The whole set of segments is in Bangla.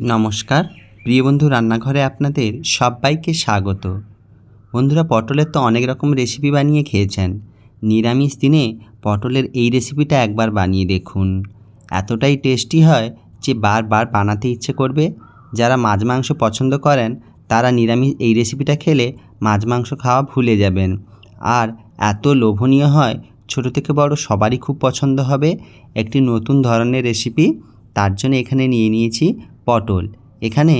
নমস্কার। প্রিয় বন্ধু, রান্নাঘরে আপনাদের সবাইকে স্বাগত। বন্ধুরা, পটলের তো অনেক রকম রেসিপি বানিয়ে খেয়েছেন। নিরামিষ দিনে পটলের এই রেসিপিটা একবার বানিয়ে দেখুন। এতটাই টেস্টি হয় যে বারবার বানাতে ইচ্ছে করবে। যারা মাছ মাংস পছন্দ করেন, তারা নিরামিষ এই রেসিপিটা খেলে মাছ মাংস খাওয়া ভুলে যাবেন। আর এত লোভনীয় হয়, ছোট থেকে বড় সবারই খুব পছন্দ হবে একটি নতুন ধরনের রেসিপি তার জন্য এখানে নিয়ে নিয়েছি পটল। এখানে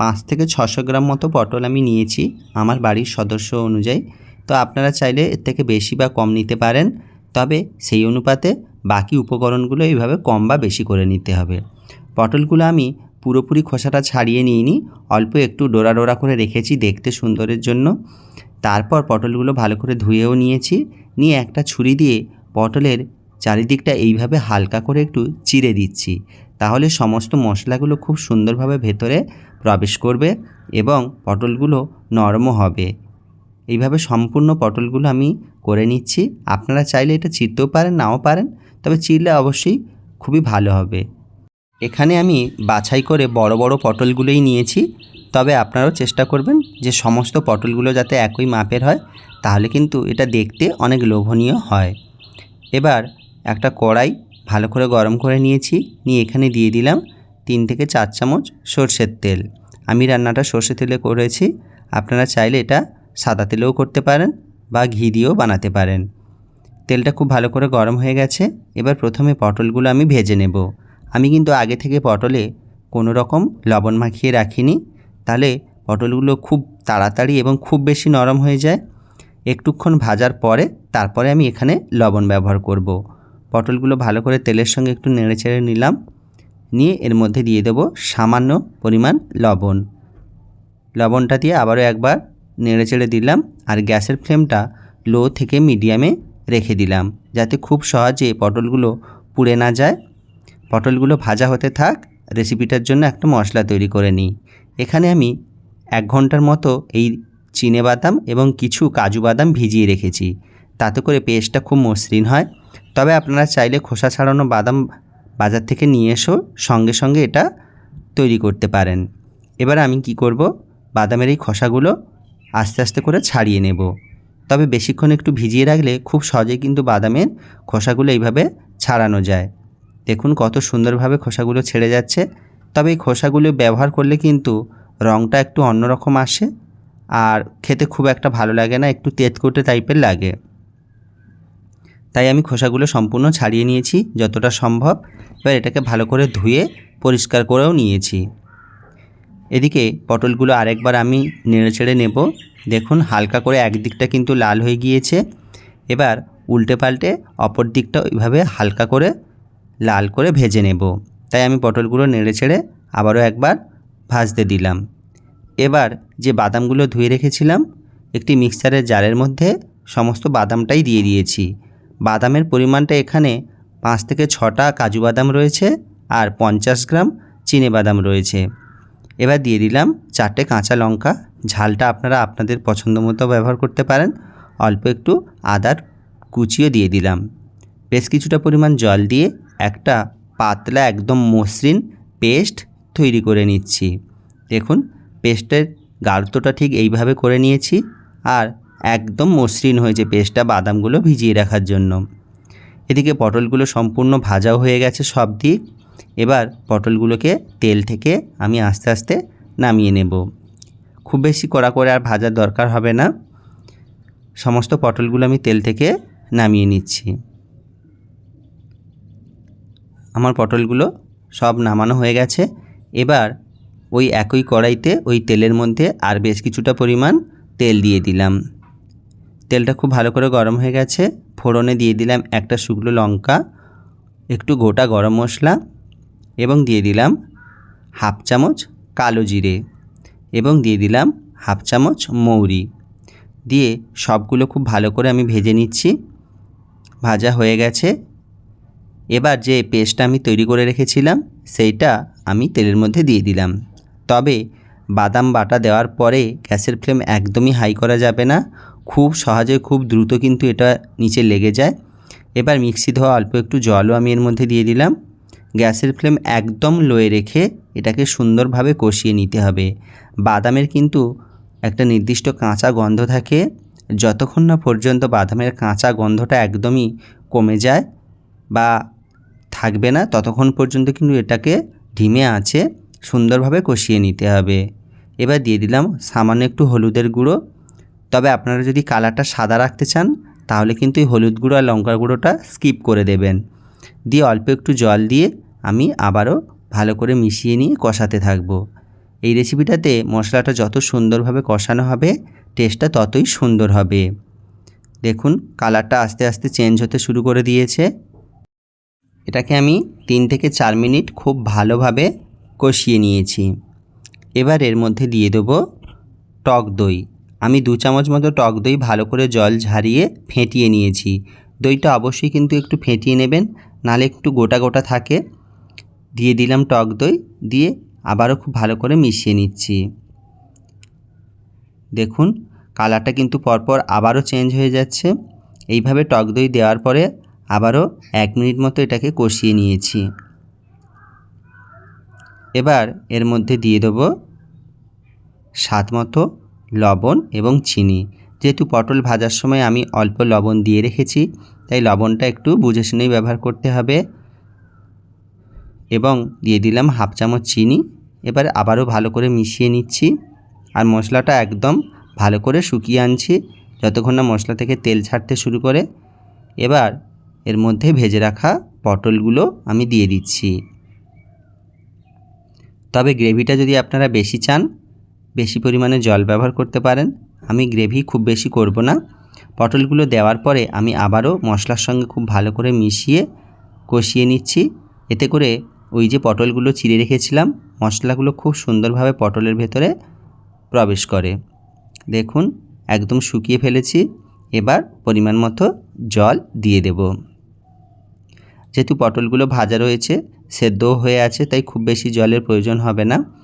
পাঁচ থেকে ছশো গ্রাম মতো পটল আমি নিয়েছি আমার বাড়ির সদস্য অনুযায়ী। তো আপনারা চাইলে এর থেকে বেশি বা কম নিতে পারেন। তবে সেই অনুপাতে বাকি উপকরণগুলো এইভাবে কম বা বেশি করে নিতে হবে। পটলগুলো আমি পুরোপুরি খোসাটা ছাড়িয়ে নিইনি, অল্প একটু ডোরা ডোরা করে রেখেছি দেখতে সুন্দরের জন্য। তারপর পটলগুলো ভালো করে ধুয়েও নিয়েছি। নিয়ে একটা ছুরি দিয়ে পটলের চারিদিকটা এইভাবে হালকা করে একটু চিড়ে দিচ্ছি। তাহলে সমস্ত মশলাগুলো খুব সুন্দরভাবে ভেতরে প্রবেশ করবে এবং পটলগুলো নরমও হবে। এইভাবে সম্পূর্ণ পটলগুলো আমি করে নিচ্ছি। আপনারা চাইলে এটা চিরতেও পারেন, নাও পারেন, তবে চিরলে অবশ্যই খুবই ভালো হবে। এখানে আমি বাছাই করে বড় বড় পটলগুলোই নিয়েছি। তবে আপনারাও চেষ্টা করবেন যে সমস্ত পটলগুলো যাতে একই মাপের হয়, তাহলে কিন্তু এটা দেখতে অনেক লোভনীয় হয়। এবার একটা কড়াই ভালো করে গরম করে নিয়েছি, নিয়ে এখানে দিয়ে দিলাম তিন থেকে চার চামচ সর্ষের তেল। আমি রান্নাটা সর্ষে তেলে করেছি, আপনারা চাইলে এটা সাদা তেলেও করতে পারেন বা ঘি দিয়েও বানাতে পারেন। তেলটা খুব ভালো করে গরম হয়ে গেছে, এবার প্রথমে পটলগুলো আমি ভেজে নেব। আমি কিন্তু আগে থেকে পটলে কোনো রকম লবণ মাখিয়ে রাখিনি, তাহলে পটলগুলো খুব তাড়াতাড়ি এবং খুব বেশি নরম হয়ে যায়। একটুক্ষণ ভাজার পরে তারপরে আমি এখানে লবণ ব্যবহার করব। পটলগুলো ভালো করে তেলের সঙ্গে একটু নেড়ে চেড়ে নিলাম। নিয়ে এর মধ্যে দিয়ে দেব সামান্য পরিমাণ লবণ। লবণটা দিয়ে আবারও একবার নেড়ে চেড়ে দিলাম আর গ্যাসের ফ্লেমটা লো থেকে মিডিয়ামে রেখে দিলাম যাতে খুব সহজে পটলগুলো পুড়ে না যায়। পটলগুলো ভাজা হতে থাক, রেসিপিটার জন্য একটা মশলা তৈরি করে নিই। এখানে আমি এক ঘণ্টার মতো এই চিনে বাদাম এবং কিছু কাজু বাদাম ভিজিয়ে রেখেছি। তাতে করে পেস্টটা খুব মসৃণ হয়। তবে আপনারা চাইলে খোসা ছাড়ানো বাদাম বাজার থেকে নিয়ে এসেও সঙ্গে সঙ্গে এটা তৈরি করতে পারেন। এবার আমি কি করব? বাদামের এই খোসাগুলো আস্তে আস্তে করে ছাড়িয়ে নেব। তবে বেশিক্ষণ একটু ভিজিয়ে রাখলে খুব সহজেই কিন্তু বাদামের খোসাগুলো এইভাবে ছাড়ানো যায়। দেখুন কত সুন্দরভাবে খোসাগুলো ছেড়ে যাচ্ছে। তবে এই খোসাগুলো ব্যবহার করলে কিন্তু রঙটা একটু অন্যরকম আসে। আর খেতে খুব একটা ভালো লাগে না, একটু তেতকুটে টাইপের লাগে। তাই আমি খোসাগুলো সম্পূর্ণ ছাড়িয়ে নিয়েছি, যতটা সম্ভব। এবার এটাকে ভালো করে ধুয়ে পরিষ্কার করেও নিয়েছি। এদিকে পটলগুলো আরেকবার আমি নেড়ে ছেড়ে নেব। দেখুন, হালকা করে একদিকটা কিন্তু লাল হয়ে গিয়েছে। এবার উল্টে পাল্টে অপর দিকটা ওইভাবে হালকা করে লাল করে ভেজে নেব। তাই আমি পটলগুলো নেড়ে ছেড়ে আবারও একবার ভাজতে দিলাম। এবার যে বাদামগুলো ধুয়ে রেখেছিলাম, একটি মিক্সারের জারের মধ্যে সমস্ত বাদামটাই দিয়ে দিয়েছি। বাদামের পরিমাণটা এখানে পাঁচ থেকে ছটা কাজু বাদাম রয়েছে আর পঞ্চাশ গ্রাম চিনে বাদাম রয়েছে। এবার দিয়ে দিলাম চারটে কাঁচা লঙ্কা। ঝালটা আপনারা আপনাদের পছন্দ মতো ব্যবহার করতে পারেন। অল্প একটু আদার কুচিও দিয়ে দিলাম। বেশ কিছুটা পরিমাণ জল দিয়ে একটা পাতলা একদম মসৃণ পেস্ট তৈরি করে নিচ্ছি। দেখুন, পেস্টের গাঢ়তটা ঠিক এইভাবে করে নিয়েছি। আর একদম মসৃণ হয়েছে পেস্টটা বাদামগুলো ভিজিয়ে রাখার জন্য। এদিকে পটলগুলো সম্পূর্ণ ভাজাও হয়ে গেছে সব দিক এবার পটলগুলোকে তেল থেকে আমি আস্তে আস্তে নামিয়ে নেব। খুব বেশি কড়া করে আর ভাজার দরকার হবে না। সমস্ত পটলগুলো আমি তেল থেকে নামিয়ে নিচ্ছি। আমার পটলগুলো সব নামানো হয়ে গেছে। এবার ওই একই কড়াইতে ওই তেলের মধ্যে আর বেশ কিছুটা পরিমাণ তেল দিয়ে দিলাম। তেলটা খুব ভালো করে গরম হয়ে গেছে। ফোড়নে দিয়ে দিলাম একটা শুকনো লঙ্কা, একটু গোটা গরম মশলা এবং দিয়ে দিলাম হাফ চামচ কালো জিরে এবং দিয়ে দিলাম হাফ চামচ মৌরি। দিয়ে সবগুলো খুব ভালো করে আমি ভেজে নিচ্ছি। ভাজা হয়ে গেছে। এবার যে পেস্টটা আমি তৈরি করে রেখেছিলাম, সেইটা আমি তেলের মধ্যে দিয়ে দিলাম। তবে বাদাম বাটা দেওয়ার পরে গ্যাসের ফ্লেম একদমই হাই করা যাবে না। খুব সহজে, খুব দ্রুত কিন্তু এটা নিচে লেগে যায়। এবার মিক্সি ধোয়া অল্প একটু জলও আমি এর মধ্যে দিয়ে দিলাম। গ্যাসের ফ্লেম একদম লোয়ে রেখে এটাকে সুন্দরভাবে কষিয়ে নিতে হবে। বাদামের কিন্তু একটা নির্দিষ্ট কাঁচা গন্ধ থাকে। যতক্ষণ না পর্যন্ত বাদামের কাঁচা গন্ধটা একদমই কমে যায় বা থাকবে না, ততক্ষণ পর্যন্ত কিন্তু এটাকে ধিমে আছে, সুন্দরভাবে কষিয়ে নিতে হবে। এবার দিয়ে দিলাম সামান্য একটু হলুদের গুঁড়ো। তবে আপনারা যদি কালারটা সাদা রাখতে চান, তাহলে কিন্তু এই হলুদ গুঁড়ো আর লঙ্কার গুঁড়োটা স্কিপ করে দেবেন। দিয়ে অল্প একটু জল দিয়ে আমি আবারও ভালো করে মিশিয়ে নিয়ে কষাতে থাকব। এই রেসিপিটাতে মশলাটা যত সুন্দরভাবে কষানো হবে, টেস্টটা ততই সুন্দর হবে। দেখুন, কালারটা আস্তে আস্তে চেঞ্জ হতে শুরু করে দিয়েছে। এটাকে আমি তিন থেকে চার মিনিট খুব ভালোভাবে কষিয়ে নিয়েছি। এবার এর মধ্যে দিয়ে দেবো টক দই। আমি দু চামচ মতো টক দই ভালো করে জল ঝারিয়ে ফেটিয়ে নিয়েছি। দইটা অবশ্যই কিন্তু একটু ফেটিয়ে নেবেন, নালে একটু গোটা গোটা থাকে। দিয়ে দিলাম টক দই, দিয়ে আবারও খুব ভালো করে মিশিয়ে নিচ্ছি। দেখুন, কালারটা কিন্তু পরপর আবারও চেঞ্জ হয়ে যাচ্ছে। এইভাবে টক দই দেওয়ার পরে আবারও এক মিনিট মতো এটাকে কষিয়ে নিয়েছি। এবার এর মধ্যে দিয়ে দেবো স্বাদ মতো লবণ এবং চিনি। যেহেতু পটল ভাজার সময় আমি অল্প লবণ দিয়ে রেখেছি, তাই লবণটা একটু বুঝে শুনেই ব্যবহার করতে হবে। এবং দিয়ে দিলাম হাফ চামচ চিনি। এবার আবারও ভালো করে মিশিয়ে নিচ্ছি। আর মশলাটা একদম ভালো করে শুকিয়ে আনছি, যতক্ষণ না মশলা থেকে তেল ছাড়তে শুরু করে। এবার এর মধ্যে ভেজে রাখা পটলগুলো আমি দিয়ে দিচ্ছি। তবে গ্রেভিটা যদি আপনারা বেশি চান বেশি পরিমাণে জল ব্যবহার করতে পারেন। আমি গ্রেভি খুব বেশি করব না। পটলগুলো দেওয়ার পরে আমি আবারও মশলার সঙ্গে খুব ভালো করে মিশিয়ে কষিয়ে নিচ্ছি। এতে করে ওই যে পটলগুলো চিড়ে রেখেছিলাম, মশলাগুলো খুব সুন্দরভাবে পটলের ভেতরে প্রবেশ করে। দেখুন, একদম শুকিয়ে ফেলেছি। এবার পরিমাণ মতো জল দিয়ে দেব। যেহেতু পটলগুলো ভাজা রয়েছে, সেদ্ধও হয়ে আছে, তাই খুব বেশি জলের প্রয়োজন হবে না।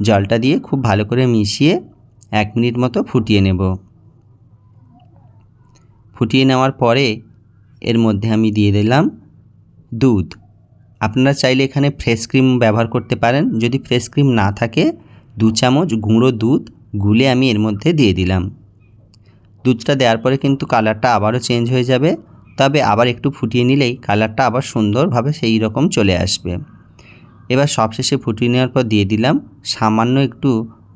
জলটা দিয়ে খুব ভালো করে মিশিয়ে এক মিনিট মতো ফুটিয়ে নেব। ফুটিয়ে নেওয়ার পরে এর মধ্যে আমি দিয়ে দিলাম দুধ। আপনারা চাইলে এখানে ফ্রেশ ক্রিম ব্যবহার করতে পারেন। যদি ফ্রেশ ক্রিম না থাকে, দু চামচ গুঁড়ো দুধ গুলে আমি এর মধ্যে দিয়ে দিলাম। দুধটা দেওয়ার পরে কিন্তু কালারটা আবারও চেঞ্জ হয়ে যাবে। তবে আবার একটু ফুটিয়ে নিলেই কালারটা আবার সুন্দরভাবে সেই রকম চলে আসবে। এবার সবশেষে ফুটিয়ে নেওয়ার পর দিয়ে দিলাম সামান্য একটু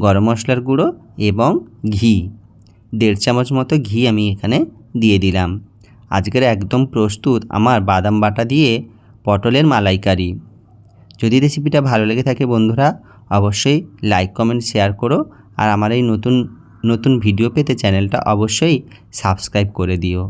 গরম মশলার গুঁড়ো এবং ঘি। দেড় চামচ মতো ঘি আমি এখানে দিয়ে দিলাম। আজকের একদম প্রস্তুত আমার বাদাম বাটা দিয়ে পটলের মালাইকারি। যদি রেসিপিটা ভালো লেগে থাকে বন্ধুরা, অবশ্যই লাইক, কমেন্ট, শেয়ার করো আর আমার এই নতুন নতুন ভিডিও পেতে চ্যানেলটা অবশ্যই সাবস্ক্রাইব করে দিও।